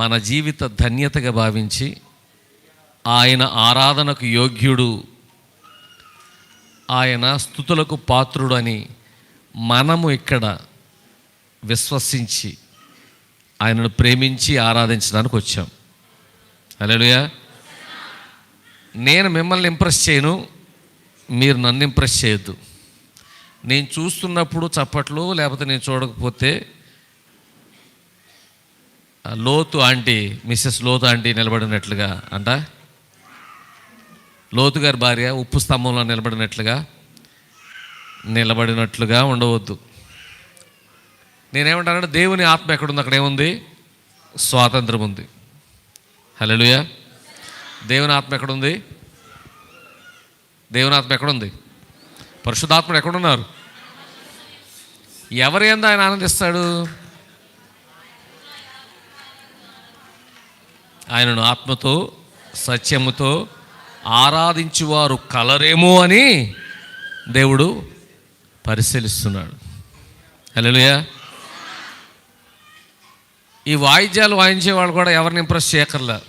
మన జీవిత ధన్యతగా భావించి ఆయన ఆరాధనకు యోగ్యుడు ఆయన స్థుతులకు పాత్రుడు అని మనము ఇక్కడ విశ్వసించి ఆయనను ప్రేమించి ఆరాధించడానికి వచ్చాం. హలోయా నేను మిమ్మల్ని ఇంప్రెస్ చేయను మీరు నన్ను ఇంప్రెస్ చేయొద్దు. నేను చూస్తున్నప్పుడు చప్పట్లు లేకపోతే నేను చూడకపోతే Lothu aunty Mrs Lothu aunty నిలబడినట్లుగా అంట? లోతు గారి భార్య ఉప్పు స్తంభంలో నిలబడినట్లుగా నిలబడినట్లుగా ఉండవద్దు. నేనేమంటానంటే దేవుని ఆత్మ ఎక్కడుంది? అక్కడ ఏముంది? స్వాతంత్రం ఉంది. హలోయా దేవుని ఆత్మ ఎక్కడుంది? దేవుని ఆత్మ ఎక్కడుంది? పరిశుద్ధాత్మడు ఎక్కడున్నారు? ఎవరి ఎందు ఆయన ఆనందిస్తాడు? ఆయనను ఆత్మతో సత్యముతో ఆరాధించువారు కలరేమో అని దేవుడు పరిశీలిస్తున్నాడు. హలోయా ఈ వాయిద్యాలు వాయించే వాళ్ళు కూడా ఎవరిని ఇంప్రెస్ చేయకర్లా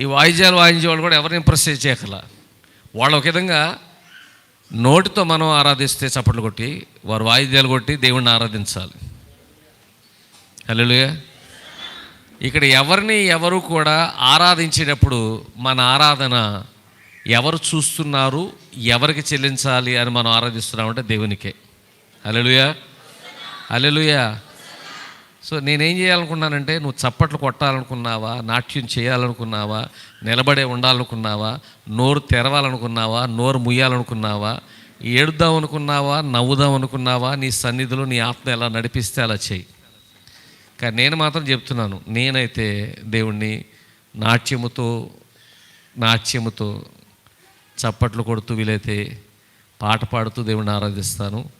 ఈ వాయిద్యాలు వాయించే వాళ్ళు కూడా ఎవరిని ఇంప్రెస్ చేయకర్లా వాళ్ళు ఒక విధంగా నోటితో మనం ఆరాధిస్తే చప్పట్లు కొట్టి వారు వాయిద్యాలు కొట్టి దేవుణ్ణి ఆరాధించాలి. హలోయా ఇక్కడ ఎవరిని ఎవరు కూడా ఆరాధించేటప్పుడు మన ఆరాధన ఎవరు చూస్తున్నారు ఎవరికి చెల్లించాలి అని మనం ఆరాధిస్తున్నామంటే దేవునికే. అలెలుయా అలెలుయా సో నేనేం చేయాలనుకున్నానంటే నువ్వు చప్పట్లు కొట్టాలనుకున్నావా నాట్యం చేయాలనుకున్నావా నిలబడే ఉండాలనుకున్నావా నోరు తెరవాలనుకున్నావా నోరు ముయ్యాలనుకున్నావా ఏడుద్దాం అనుకున్నావా నవ్వుదాం అనుకున్నావా నీ సన్నిధిలో నీ ఆత్మ ఎలా నడిపిస్తే అలా చెయ్యి కానీ నేను మాత్రం చెప్తున్నాను నేనైతే దేవుణ్ణి నాట్యముతో నాట్యముతో చప్పట్లు కొడుతూ వీలైతే పాట పాడుతూ దేవుణ్ణి ఆరాధిస్తాను.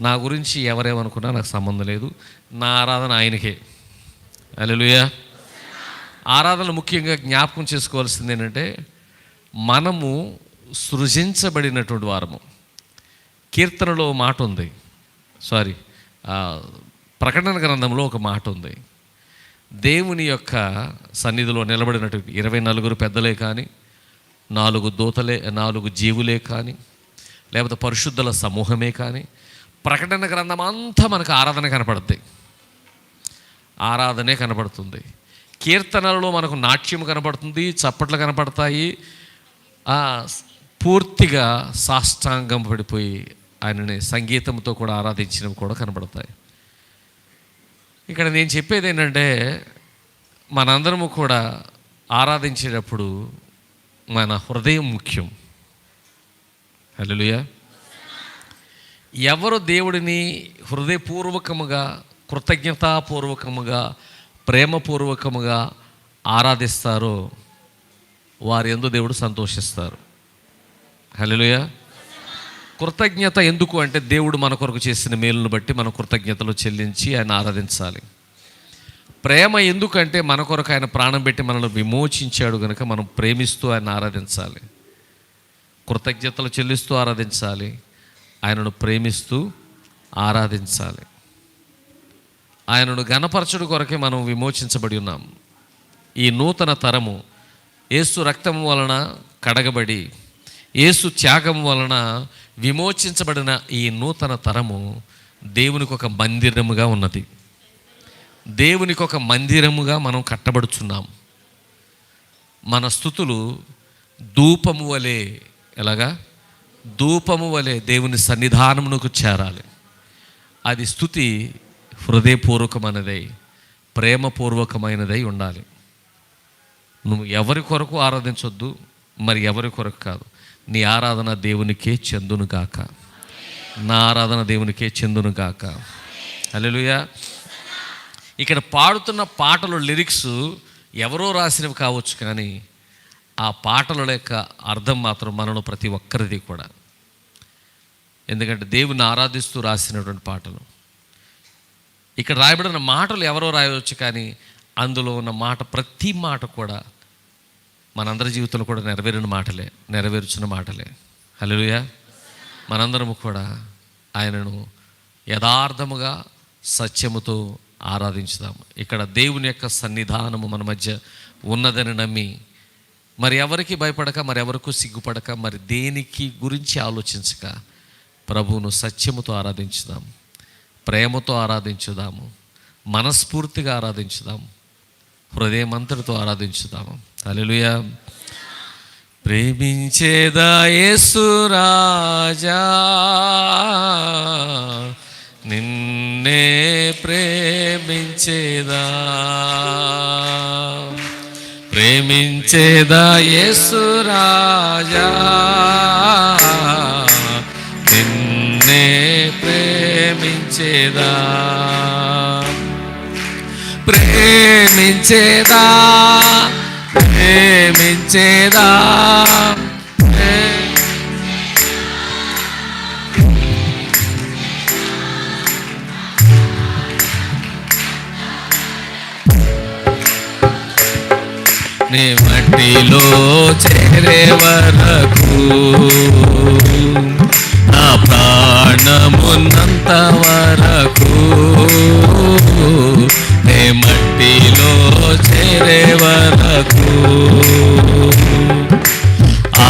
నా గురించి ఎవరేమనుకున్నా నాకు సంబంధం లేదు. నా ఆరాధన ఆయనకే. అలెలుయా ఆరాధన ముఖ్యంగా జ్ఞాపకం చేసుకోవాల్సింది ఏంటంటే మనము సృజించబడినటువంటి వారము. కీర్తనలో మాట ఉంది. సారీ ప్రకటన గ్రంథంలో ఒక మాట ఉంది. దేవుని యొక్క సన్నిధిలో నిలబడినటువంటి ఇరవై నలుగురు పెద్దలే కానీ నాలుగు దూతలే నాలుగు జీవులే కానీ లేకపోతే పరిశుద్ధుల సమూహమే కానీ ప్రకటన గ్రంథం అంతా మనకు ఆరాధన కనపడుద్ది. ఆరాధనే కనపడుతుంది. కీర్తనలలో మనకు నాట్యం కనపడుతుంది చప్పట్లు కనపడతాయి. ఆ, పూర్తిగా సాష్టాంగం పడిపోయి ఆయనని సంగీతంతో కూడా ఆరాధించినవి కూడా కనబడతాయి ఇక్కడ నేను చెప్పేది ఏంటంటే మనందరము కూడా ఆరాధించేటప్పుడు మన హృదయం ముఖ్యం. హలోయ ఎవరు దేవుడిని హృదయపూర్వకముగా కృతజ్ఞతాపూర్వకముగా ప్రేమపూర్వకముగా ఆరాధిస్తారో వారి ఎందు దేవుడు సంతోషిస్తారు. హలోయ కృతజ్ఞత ఎందుకు అంటే దేవుడు మన కొరకు చేసిన మేలును బట్టి మనం కృతజ్ఞతలు చెల్లించి ఆయన ఆరాధించాలి. ప్రేమ ఎందుకంటే మన కొరకు ఆయన ప్రాణం పెట్టి మనల్ని విమోచించాడు కనుక మనం ప్రేమిస్తూ ఆయన ఆరాధించాలి. కృతజ్ఞతలు చెల్లిస్తూ ఆరాధించాలి. ఆయనను ప్రేమిస్తూ ఆరాధించాలి. ఆయనను గణపరచుడు కొరకే మనం విమోచించబడి ఉన్నాం. ఈ నూతన తరము ఏసు రక్తం వలన కడగబడి ఏసు త్యాగం వలన విమోచించబడిన ఈ నూతన తరము దేవునికి ఒక మందిరముగా ఉన్నది. దేవునికి ఒక మందిరముగా మనం కట్టబడుచున్నాం. మన స్థుతులు ధూపము వలె ఎలాగా? ధూపము వలె దేవుని సన్నిధానమునకు చేరాలి. అది స్థుతి హృదయపూర్వకమైనదై ప్రేమపూర్వకమైనదై ఉండాలి. నువ్వు ఎవరి కొరకు ఆరాధించొద్దు మరి ఎవరి కొరకు కాదు. నీ ఆరాధన దేవునికే చెందునుగాక. నా ఆరాధన దేవునికే చెందునుగాక. గాక ఇక్కడ పాడుతున్న పాటలు లిరిక్స్ ఎవరో రాసినవి కావచ్చు కానీ ఆ పాటల యొక్క అర్థం మాత్రం మనలో ప్రతి ఒక్కరిది కూడా. ఎందుకంటే దేవుని ఆరాధిస్తూ రాసినటువంటి పాటలు. ఇక్కడ రాయబడిన మాటలు ఎవరో రాయవచ్చు కానీ అందులో ఉన్న మాట ప్రతి మాట కూడా మనందరి జీవితంలో కూడా నెరవేరిన మాటలే నెరవేర్చిన మాటలే. హలోయ మనందరము కూడా ఆయనను యథార్థముగా సత్యముతో ఆరాధించుదాము ఇక్కడ దేవుని యొక్క సన్నిధానము మన మధ్య ఉన్నదని నమ్మి మరి ఎవరికి భయపడక మరి ఎవరికి సిగ్గుపడక మరి దేనికి గురించి ఆలోచించక ప్రభువును సత్యముతో ఆరాధించుదాం. ప్రేమతో ఆరాధించుదాము. మనస్ఫూర్తిగా ఆరాధించుదాం హృదయమంతటితో ఆరాధించుదాము హల్లెలూయా. ప్రేమించేదా నిన్నే ప్రేమించేదా. ప్రేమించేదా నిన్నే ప్రేమించేదా. ప్రేమించేదా ప్రేమించేదా నీ మట్టిలో చేరే వరకు నా ప్రాణమున్నంత వరకు నే మట్టిలో చేరే వరకు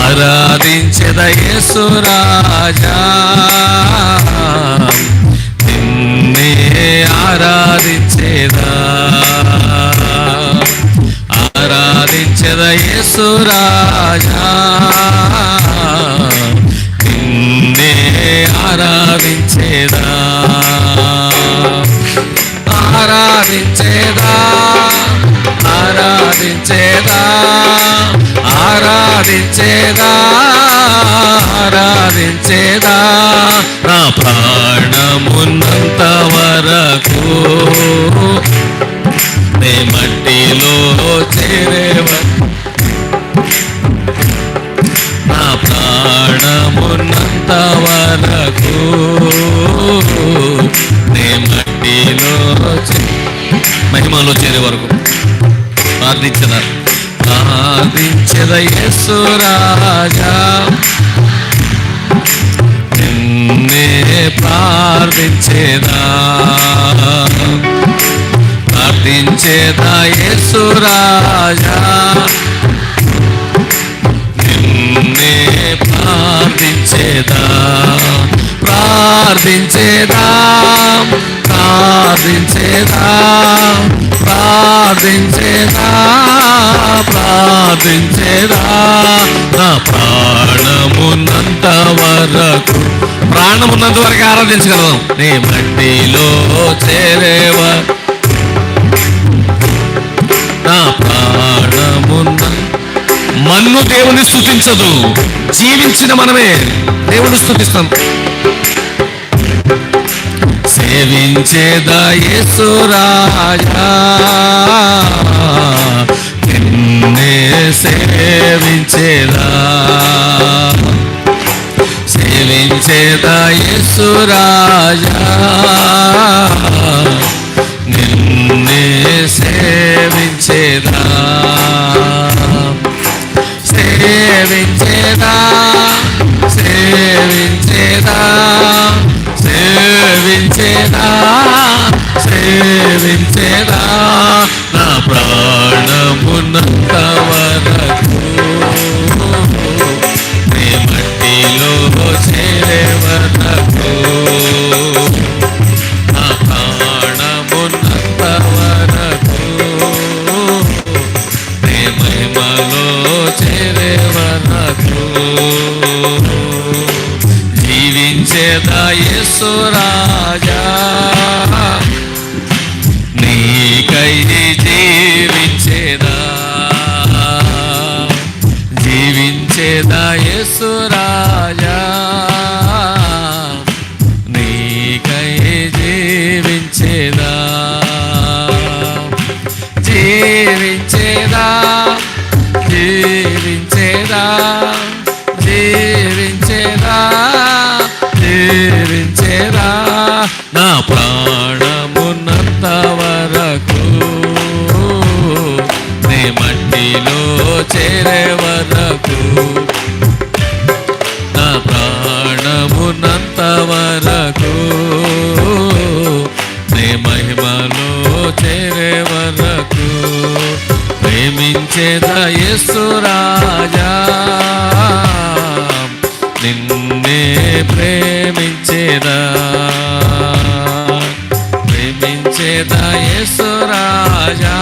ఆరాధించద యేసురాజా నిన్నే ఆరాధించేదా. ఆరాధించద యేసురాజా నిన్నే ఆరాధించేదా. ఆరాధించేదా ఆరాధించేదా ఆరాధించేదా ఆరాధించేదా. నా ప్రాణమున్నంత వరకు నే మట్టిలో చేరేవ. నా ప్రాణమున్నంత వరకు నే మట్టిలో చే- మహిమలో చేరే వరకు. ప్రార్థించద ప్రార్థించద నిన్నే ప్రార్థించేదా? ప్రార్థించేదా నిన్నే ప్రార్థించేదా? ప్రార్థించేదా? ప్రార్థించేదా ప్రార్థించేదా ప్రార్థించేదా. నా ప్రాణమున్నంత వరకు ప్రాణమున్నంత వరకు ఆరాధించగలం నీ మట్టిలో చేరేవా. నా ప్రాణమున్న మన్ను దేవుని స్థుతించదు జీవించిన మనమే దేవుని స్థుతిస్తాం సేవించేదా యేసు నిన్నే సేవించేదా సేవించేదా యేసు నిన్నే సేవించేదా సేవించేదా సేవించేదా సేవించేదా సేవించేదా? నా ప్రా చేత యేసు రాజా. నిన్నే ప్రేమించేదా. ప్రేమించేద యేసు రాజా.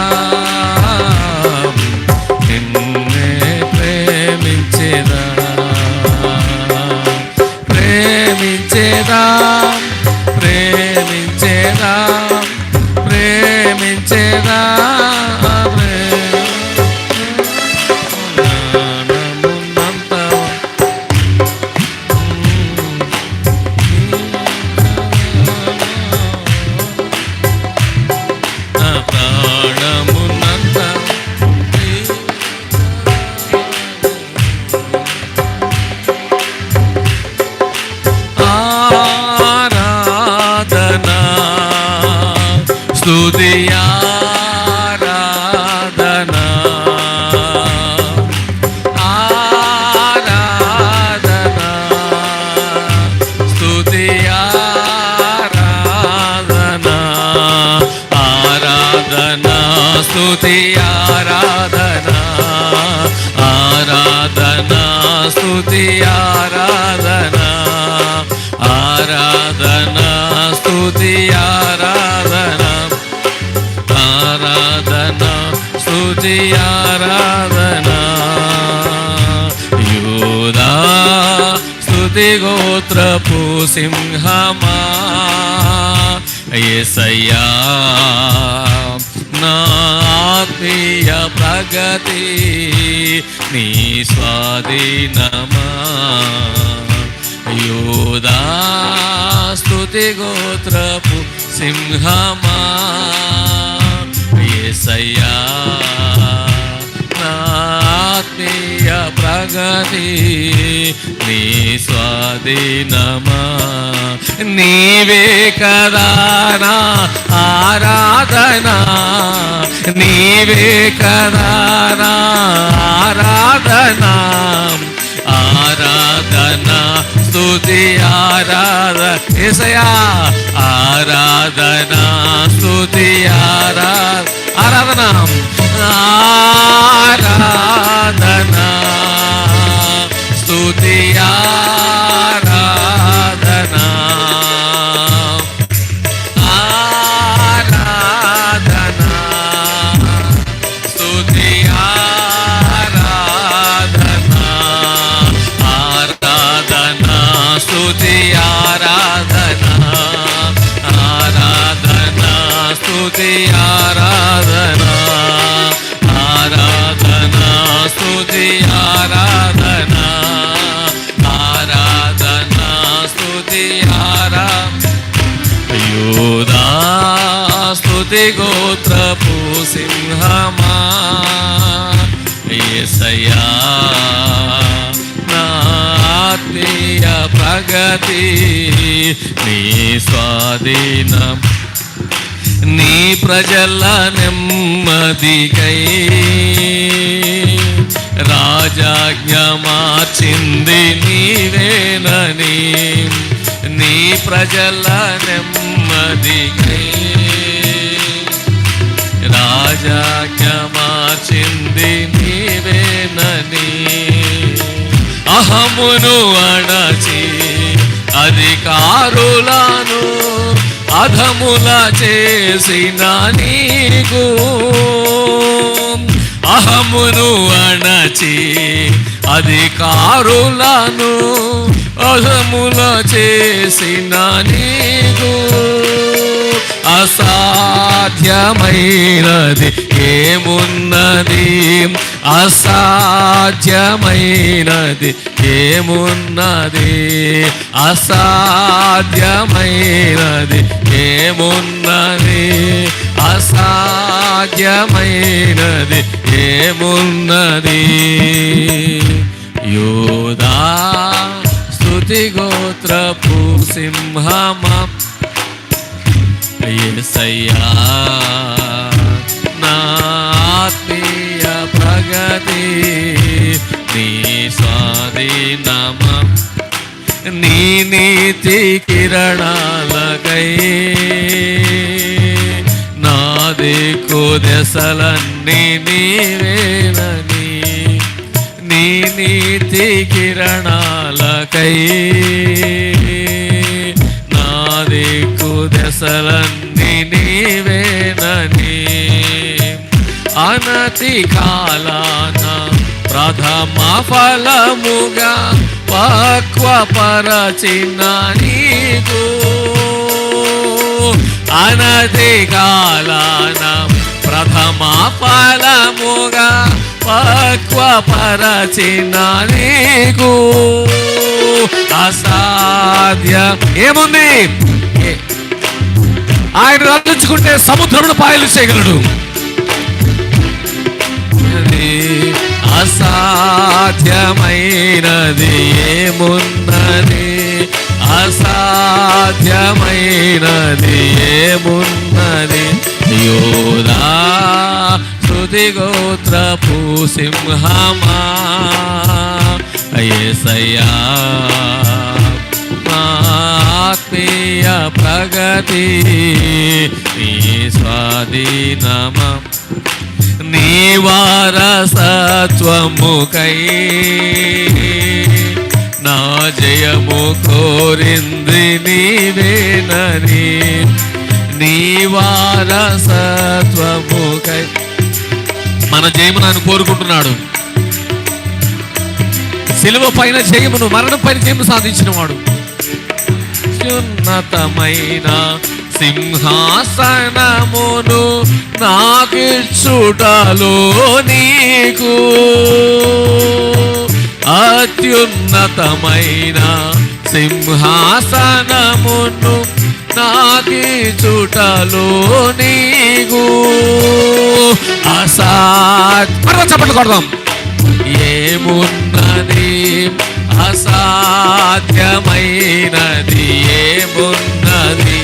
స్తుతి ఆరాధనా ఆరాధనా స్తుతి ఆరాధనా ఆరాధనా స్తుతి ఆరాధనా ఆరాధనా స్తుతి ఆరాధనా. యూదా స్తుతి గోత్రపు సింహమా యేసయ్యా నా ఆత్మీయ ప్రగతి నీ స్వాధీనమా యోదా స్తుతి గోత్రపు సింహమా. యేసయ్యా ప్రగతి నీ స్వాధీనమా? నీవే కదానా ఆరాధనా? నీవే కదానా ఆరాధనా? ఆరాధనా స్తుతి ఆరాధ ఏసయా ఆరాధనా స్తుతి ఆరాధ ఆరాధనా ఆరాధనా. ఆరాధనా ఆరాధనా స్తుతి ఆరాధనా యోదా స్తుతి గోత్రపు సింహమా. యేసయ్యా నా ఆత్మీయ ప్రగతి నీ స్వాధీనం నీ ప్రజల నెమ్మదికై. రాజాజ్ఞ మార్చింది నీవేనని నీ ప్రజల నెమ్మది. రాజాజ్ఞ మార్చింది నీవేనని అహమును అణచి అధికారులను అధముల చేసిన నీకు అహమును అణచి అధికారులను అహముల చేసిన నీకు అసాధ్యమైనది ఏమున్నది? అసాధ్యమైనది ఏమున్నది? అసాధ్యమైనది ఏమున్నది? అసాధ్యమైనది ఏమున్నది? యోదా స్థుతి గోత్రపు సింహమా? ఏసయ్యా నా ఆత్మీయ ప్రగతి నీ స్వాధీనమా? నీ నీతి కిరణాలకై దిక్కు దశలన్నీ నీవేనని నీ నీతి కిరణాలకై. నా దిక్కు దశలన్నీ నీవేనని అనతి కాలాన ప్రథమ ఫలముగా పక్వ పరచిన నీకు అనతి కాలాన ప్రథమ ఫలముగా పక్వపరచిన నీకు అసాధ్య. ఏముంది? ఆయన రచించుకుంటే సముద్రమును పాయలు చేయగలడు. అసాధ్యమైనది. ఏమున్నది? అసాధ్యమైనది ఏమున్నది? యోదా శృతి గోత్రపు సింహమా ఏసయ్యా ఆత్మీయ ప్రగతి నీ స్వాధీనమా నీ వారసత్వముకై నా జయము కోరింది నీవేనని నీవారసత్వముకై మన జయము నన్ను కోరుకుంటున్నాడు. సిలువ పైన జయమును మరణం పైన జయము సాధించిన వాడు. అత్యున్నతమైన సింహాసనమును నాకిచ్చుటలో నీకు అత్యున్నతమైన సింహాసనమును నాకిచ్చుటలో నీగు అసాత్ చప్పట్లు కొడదాం. ఏమున్నది? అసాధ్యమైనది ఏమున్నది?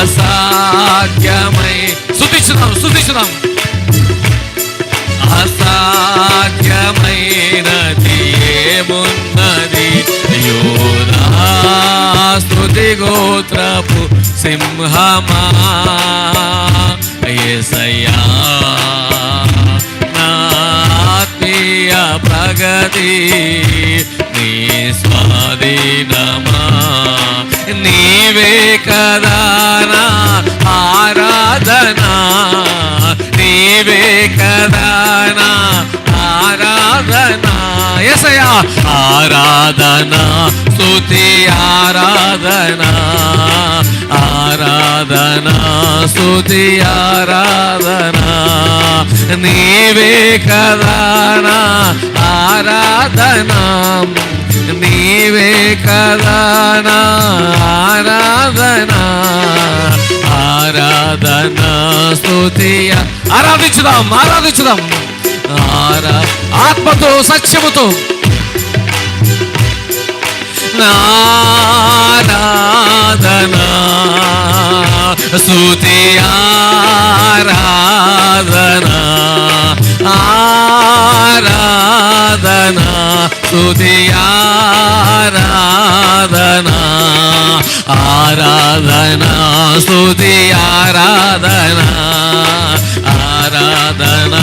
అసాధ్యమై. శుద్ధించుదాం శుద్ధించుదాం. అసాధ్యమైనది ఏమున్నది యోధా గోత్రపు సింహమా. ఏసయ్యా నా ప్రగతి నీ స్వాధీనమా. నీవే కదా నా ఆరాధనా. నీవే కదా నా ఆరాధనా. ఎసయా ఆరాధన స్తుతి ఆరాధన. ఆరాధన స్తుతి ఆరాధన. నీవే కదానా ఆరాధన. నీవే కదానా ఆరాధన ఆరాధన. ఆరాధనా స్తుతి ఆరాధించుదాం ఆరాధించుదాం. ఆరా ఆత్మతో సత్యముతో. నారాధనా స్తుతి ఆరాధనా ఆరాధనా స్తుతి ఆరాధనా ఆరాధనా స్తుతి ఆరాధనా ఆరాధనా.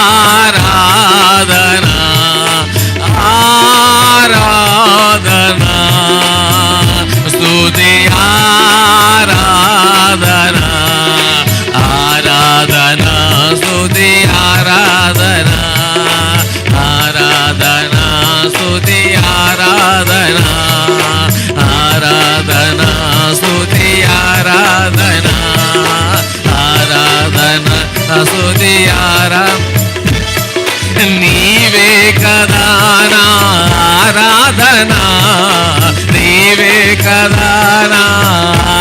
and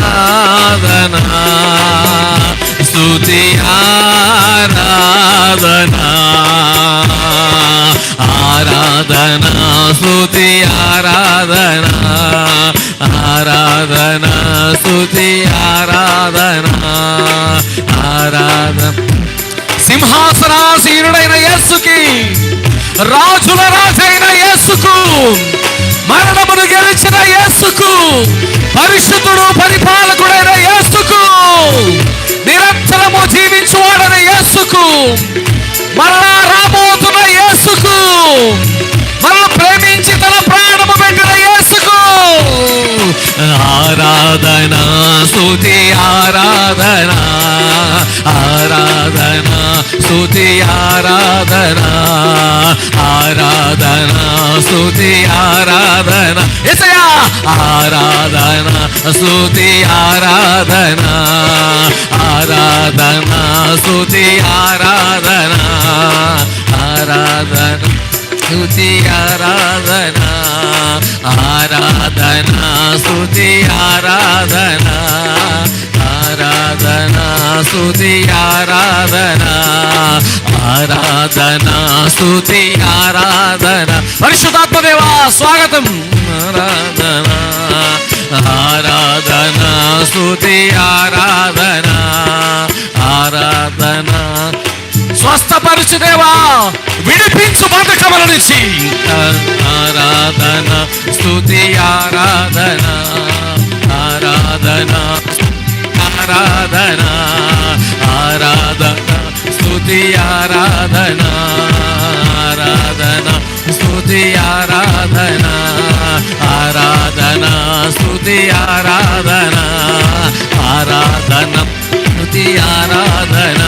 ఆరాధనా స్తుతి ఆరాధనా ఆరాధనా స్తుతి ఆరాధనా ఆరాధనా స్తుతి ఆరాధనా ఆరాధన సింహాసనాసీనుడైన యస్సుకి రాజుల రాజైన యస్సుకు ఆరాధన స్తుతి ఆరాధన ఆరాధన స్తుతి ఆరాధన ఆరాధన స్తుతి ఆరాధన. ఎసయా ఆరాధన స్తుతి ఆరాధన ఆరాధన స్తుతి ఆరాధన ఆరాధన. స్థుతి ఆరాధన ఆరాధన స్థుతి ఆరాధన ఆరాధన స్థుతి ఆరాధన ఆరాధన స్థుతి ఆరాధన. పరిశుధాత్మదేవా స్వాగతం. ఆరాధన ఆరాధన స్థుతి ఆరాధన ఆరాధన. స్వస్థపరచు దేవా విడిపించు బంధకముల నుంచి. ఆరాధన స్థుతి ఆరాధన ఆరాధన ఆరాధన ఆరాధన స్థుతి ఆరాధన ఆరాధన స్థుతి ఆరాధన ఆరాధన స్థుతి ఆరాధన ఆరాధన స్థుతి ఆరాధన.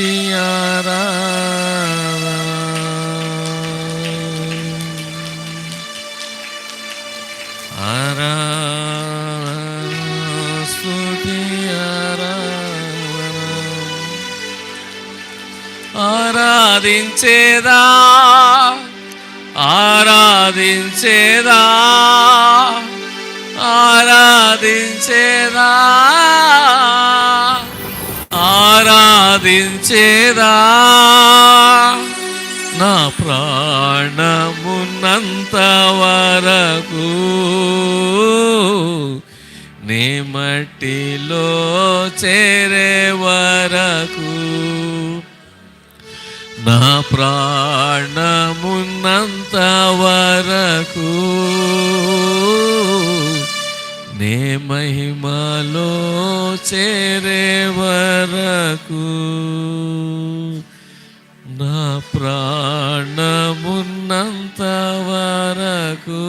స్తుతి ఆరాధన ఆరాధన స్తుతి ఆరాధన ఆరాధించేదా ఆరాధించేదా ఆరాధించేదా ఆరాధించేదా నా ప్రాణమున్నంత వరకు నీ మట్టిలో చేరే వరకు నా ప్రాణమున్నంత వరకు నే మహిమలో చేరే వరకు నా ప్రాణమున్నంత వరకు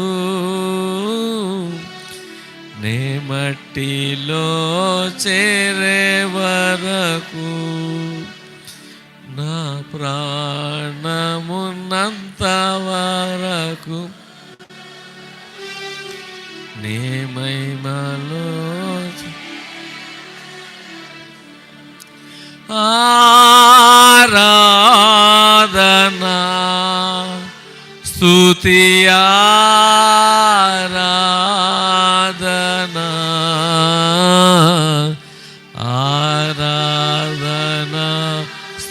నే మట్టిలో చే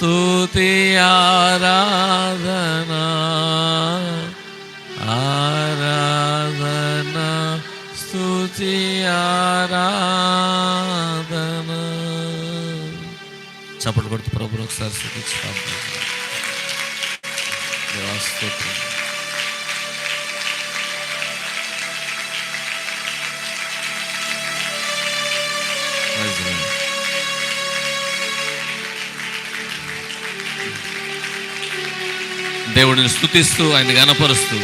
స్తుతి ఆరాధనా ఆరాధనా స్తుతి ఆరాధనా చప్పటి కొడుతు ప్రభులు ఒకసారి స్థుతిస్తాం స్తోత్రం దేవుడిని స్థుతిస్తూ ఆయన గనపరుస్తూ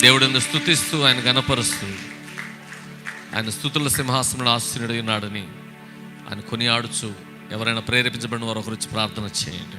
దేవుడిని స్థుతిస్తూ ఆయన గనపరుస్తూ ఆయన స్థుతుల సింహాసనంలో ఆశీనుడు ఉన్నాడని ఆయన కొనియాడుచు ఎవరైనా ప్రేరేపించబడిన వారు ఒకరు ప్రార్థన చేయండి.